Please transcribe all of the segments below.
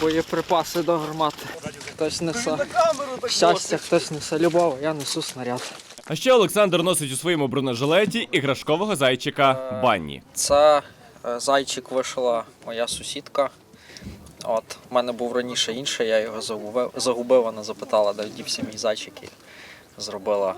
Боєприпаси до гармати. Хтось несе щастя, хтось несе любов, я несу снаряд. А ще Олександр носить у своєму бронежилеті іграшкового зайчика Банні. Це е, зайчик вишила моя сусідка. От, в мене був раніше інший, я його загубив, загубив вона запитала, де дівся мій зайчик і зробила.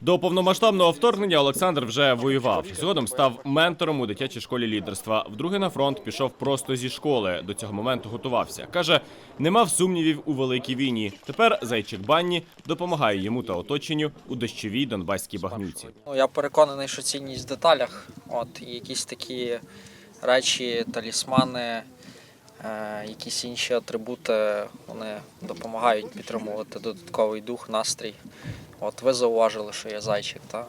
До повномасштабного вторгнення Олександр вже воював. Згодом став ментором у дитячій школі лідерства. Вдруге на фронт пішов просто зі школи. До цього моменту готувався. каже, не мав сумнівів у великій війні. Тепер зайчик Банні допомагає йому та оточенню у дощовій донбаській багнюці. Ну, я переконаний, що цінність в деталях. От, якісь такі речі, талісмани, якісь інші атрибути, вони допомагають підтримувати додатковий дух, настрій. От ви зауважили, що є зайчик, та?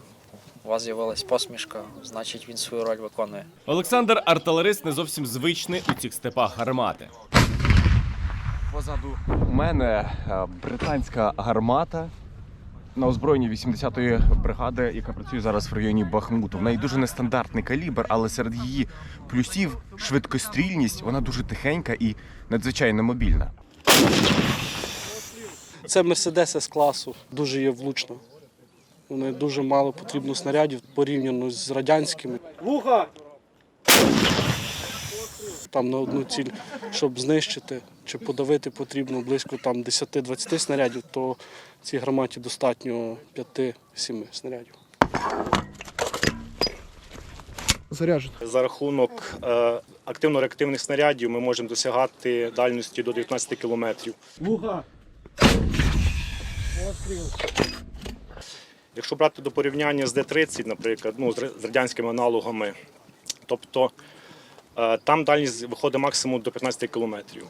У вас з'явилась посмішка, значить він свою роль виконує. Олександр артилерист не зовсім звичний у цих степах гармати. Позаду у мене е, британська гармата на озброєнні 80-ї бригади, яка працює зараз в районі Бахмуту. В неї дуже нестандартний калібр, але серед її плюсів швидкострільність, вона дуже тихенька і надзвичайно мобільна. Це Мерседес С класу, дуже є влучно. Вони дуже мало потрібно снарядів порівняно з радянськими. Вуха! Там на одну ціль, щоб знищити чи подавити, потрібно близько там 10-20 снарядів, то цій гарматі достатньо 5-7 снарядів. заряджено. За рахунок е, активно-реактивних снарядів ми можемо досягати дальності до 19 кілометрів. Якщо брати до порівняння з Д-30, наприклад, ну, з радянськими аналогами, тобто там дальність виходить максимум до 15 кілометрів.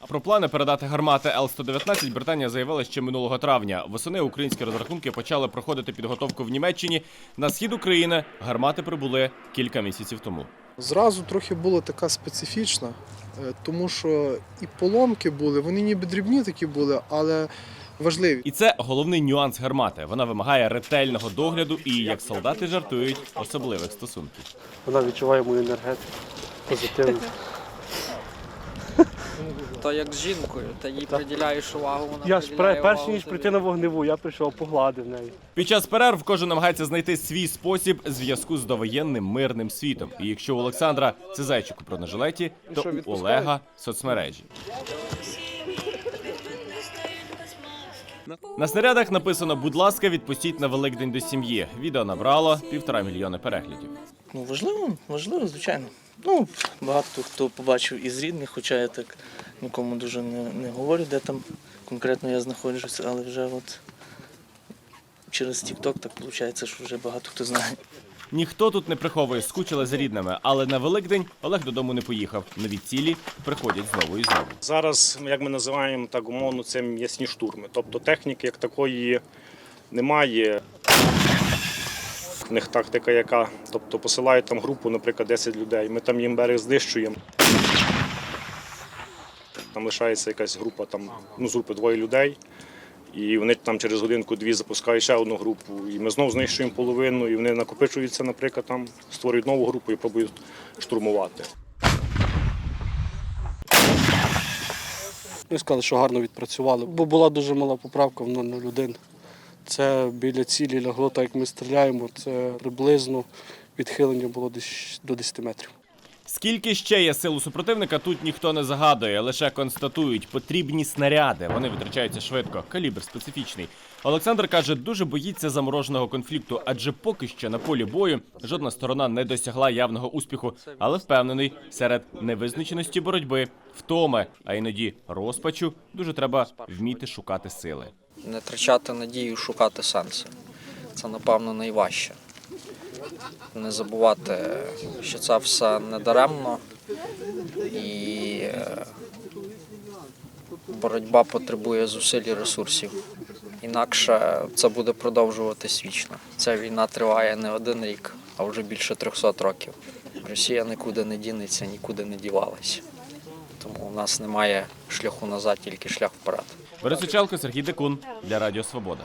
А про плани передати гармати Л-119 Британія заявила ще минулого травня. Восени українські розрахунки почали проходити підготовку в Німеччині. На схід України гармати прибули кілька місяців тому. Зразу трохи було така специфічна, е, тому що і поломки були, вони ніби дрібні такі були, але важливі. І це головний нюанс гармати. Вона вимагає ретельного догляду і, як солдати жартують, особливих стосунків. Вона відчуває мою енергетику позитивно. То як з жінкою, ти їй приділяєш увагу, вона Я ж приділяє пер- перш увагу ніж тобі. прийти на вогневу, я прийшов погладив неї. Під час перерв кожен намагається знайти свій спосіб зв'язку з довоєнним мирним світом. І якщо у Олександра це зайчик у бронежилеті, то у Олега соцмережі. На снарядах написано Будь ласка, відпустіть на Великдень до сім'ї. Відео набрало півтора мільйони переглядів. Ну, важливо, важливо, звичайно. Ну, багато хто побачив із рідних, хоча я так нікому дуже не, не говорю, де там конкретно я знаходжуся, але вже от через TikTok так виходить, що вже багато хто знає. Ніхто тут не приховує, скучили за рідними, але на Великдень Олег додому не поїхав. Нові цілі приходять знову і знову. Зараз, як ми називаємо так умовно, це м'ясні штурми. Тобто техніки як такої немає. В них тактика, яка, тобто посилають там групу, наприклад, 10 людей. Ми там їм берег знищуємо. Там лишається якась група, там, ну, з групи двоє людей. І вони там через годинку-дві запускають ще одну групу. І ми знову знищуємо половину, і вони накопичуються, наприклад, там створюють нову групу і пробують штурмувати. Вони сказали, що гарно відпрацювали, бо була дуже мала поправка в 001. Це біля цілі лягло, так як ми стріляємо, це приблизно відхилення було десь до 10 метрів. Скільки ще є сил у супротивника, тут ніхто не загадує, лише констатують потрібні снаряди. Вони витрачаються швидко, калібр специфічний. Олександр каже, дуже боїться замороженого конфлікту, адже поки що на полі бою жодна сторона не досягла явного успіху, але впевнений, серед невизначеності боротьби, втоми, а іноді розпачу, дуже треба вміти шукати сили. Не втрачати надію, шукати сенси. Це, напевно, найважче. Не забувати, що це все не даремно і е, боротьба потребує зусиль і ресурсів. Інакше це буде продовжуватись вічно. Ця війна триває не один рік, а вже більше 300 років. Росія нікуди не дінеться, нікуди не дівалась. Тому у нас немає шляху назад, тільки шлях вперед. Борис Сергій Декун для Радіо Свобода.